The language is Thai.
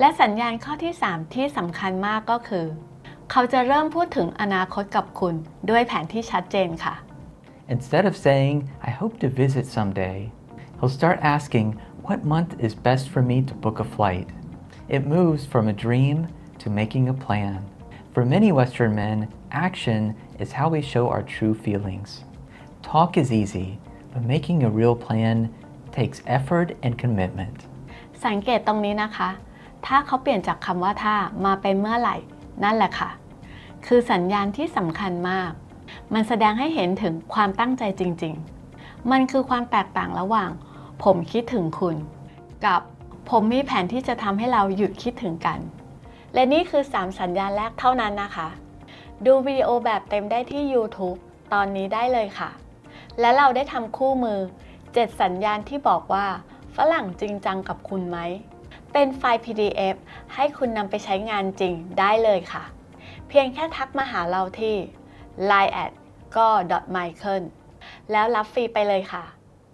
และสัญญาณข้อที่ 3 ที่สำคัญมากก็คือ เขาจะเริ่มพูดถึงอนาคตกับคุณด้วยแผนที่ชัดเจนค่ะ Instead of saying, I hope to visit someday, he'll start asking, What month is best for me to book a flight? It moves from a dream to making a plan. For many Western men, action is how we show our true feelings. Talk is easy, but making a real plan takes effort and commitment. สังเกตตรงนี้นะคะ ถ้าเขาเปลี่ยนจากคำว่าถ้ามาเป็นเมื่อไหร่ นั่นแหละค่ะ คือสัญญาณที่สำคัญมาก มันแสดงให้เห็นถึงความตั้งใจจริง ๆ มันคือความแตกต่างระหว่าง ผมคิดถึงคุณ กับผมมีแผนที่จะทำให้เราหยุดคิดถึงกัน และนี่คือ 3 สัญญาณแรกเท่านั้นนะคะ ดูวิดีโอแบบเต็มได้ที่ YouTube ตอนนี้ได้เลยค่ะ และเราได้ทำคู่มือ 7 สัญญาณที่บอกว่า ฝรั่งจริงจังกับคุณไหม เป็นไฟล์ PDF ให้คุณนำไปใช้งานจริงได้เลยค่ะ เพียงแค่ทักมาหาเราที่ line at ก็ michael แล้วรับฟรีไปเลยค่ะ